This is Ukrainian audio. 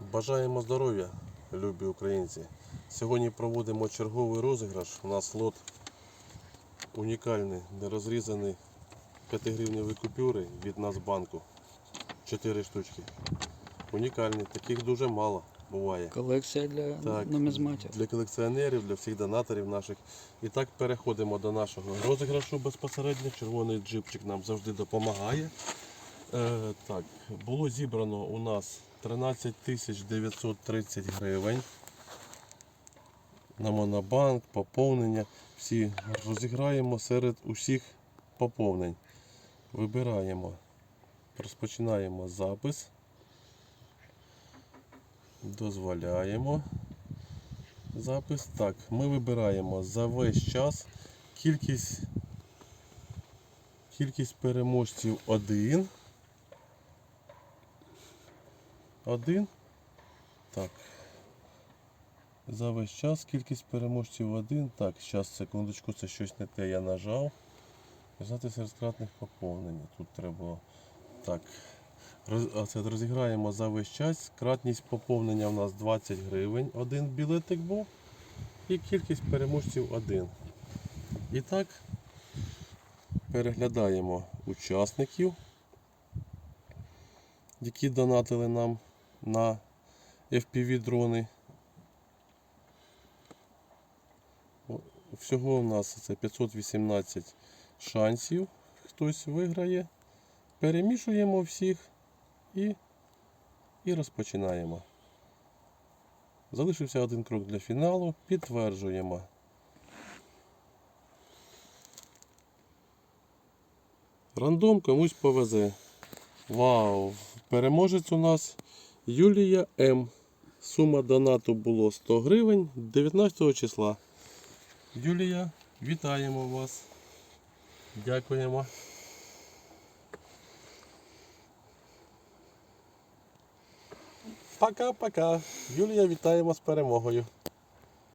Бажаємо здоров'я, любі українці. Сьогодні проводимо черговий розіграш. У нас лот унікальний, нерозрізаний 5 гривневі купюри від Нацбанку. 4 штучки. Унікальні, таких дуже мало буває. Колекція для Так, нумізматів. для колекціонерів, для всіх донаторів наших. І так переходимо до нашого розіграшу безпосередньо. Червоний джипчик нам завжди допомагає. Е, так, було зібрано у нас 13 930 гривень. На монобанк, поповнення. Всі розіграємо серед усіх поповнень. Вибираємо, розпочинаємо запис. Дозволяємо запис. Так, ми вибираємо за весь час кількість, кількість переможців один. Один. Так. За весь час кількість переможців один. Так, зараз, секундочку, це щось не те я нажав. Знати серед кратних поповнень. Тут треба. Так. Роз, це розіграємо за весь час. Кратність поповнення у нас 20 гривень. Один білетик був. І кількість переможців один. І так, переглядаємо учасників, які донатили нам на FPV дрони. Всього у нас це 518 шансів. Хтось виграє. Перемішуємо всіх і, і розпочинаємо. Залишився один крок для фіналу. Підтверджуємо. Рандом комусь повезе. Вау! Переможець у нас Юлія М. Сума донату було 100 гривень 19 числа. Юлія, вітаємо вас. Дякуємо. Пока-пока. Юлія, вітаємо з перемогою.